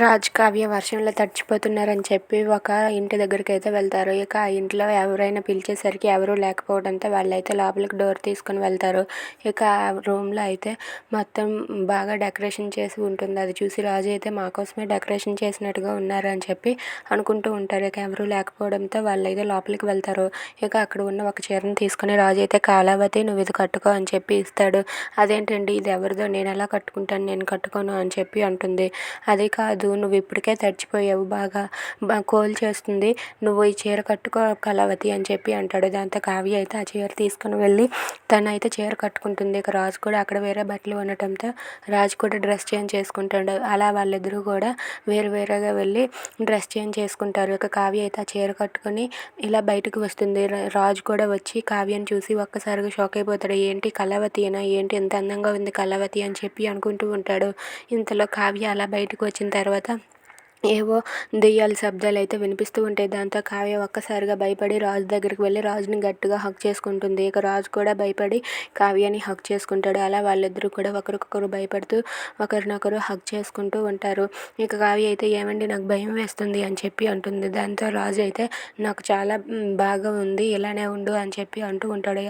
రాజ్ కావ్య వర్షంలో తడిచిపోతున్నారని చెప్పి ఒక ఇంటి దగ్గరికి అయితే వెళ్తారు. ఇక ఆ ఇంట్లో ఎవరైనా పిలిచేసరికి ఎవరూ లేకపోవడంతో వాళ్ళైతే లోపలికి డోర్ తీసుకొని వెళ్తారు. ఇక ఆ రూమ్లో అయితే మొత్తం బాగా డెకరేషన్ చేసి ఉంటుంది. అది చూసి రాజు అయితే మా కోసమే డెకరేషన్ చేసినట్టుగా ఉన్నారు అని చెప్పి అనుకుంటూ ఉంటారు. ఇక ఎవరూ లేకపోవడంతో వాళ్ళైతే లోపలికి వెళ్తారు. ఇక అక్కడ ఉన్న ఒక చీరను తీసుకుని రాజు అయితే కాలావతి నువ్వు ఇది కట్టుకో అని చెప్పి ఇస్తాడు. అదేంటండి? ఇది ఎవరిదో? నేను ఎలా కట్టుకుంటాను? నేను కట్టుకోను అని చెప్పి అంటుంది. అది కాదు నువ్వు ఇప్పటికే తడిచిపోయావు బాగా బా కోల్ చేస్తుంది నువ్వు ఈ చీర కట్టుకో కళావతి అని చెప్పి అంటాడు. దాంతో కావ్య అయితే ఆ చీర తీసుకుని వెళ్ళి తను అయితే చీర కట్టుకుంటుంది. ఇక రాజు కూడా అక్కడ వేరే బట్టలు ఉండటంతో రాజు కూడా డ్రెస్ చేంజ్ చేసుకుంటాడు. అలా వాళ్ళిద్దరూ కూడా వేరు వేరుగా వెళ్ళి డ్రెస్ చేంజ్ చేసుకుంటారు. ఇక కావ్య అయితే ఆ చీర కట్టుకొని ఇలా బయటకు వస్తుంది. రాజు కూడా వచ్చి కావ్యను చూసి ఒక్కసారిగా షాక్ అయిపోతాడు. ఏంటి కళావతినా ఏంటి ఇంత అందంగా ఉంది కళావతి అని చెప్పి అనుకుంటూ ఉంటాడు. ఇంతలో కావ్య అలా బయటకు వచ్చిన తర్వాత తర్వాత ఏవో దెయ్యాల శబ్దాలు అయితే వినిపిస్తూ ఉంటాయి. దాంతో కావ్య ఒక్కసారిగా భయపడి రాజు దగ్గరికి వెళ్ళి రాజుని గట్టిగా హక్ చేసుకుంటుంది. ఇక రాజు కూడా భయపడి కావ్యని హక్ చేసుకుంటాడు. అలా వాళ్ళిద్దరూ కూడా ఒకరికొకరు భయపడుతూ ఒకరినొకరు హక్ చేసుకుంటూ ఉంటారు. ఇక కావ్య అయితే ఏమండి నాకు భయం వేస్తుంది అని చెప్పి అంటుంది. దాంతో రాజు అయితే నాకు చాలా బాగా ఉంది ఇలానే ఉండు అని చెప్పి అంటూ ఉంటాడు.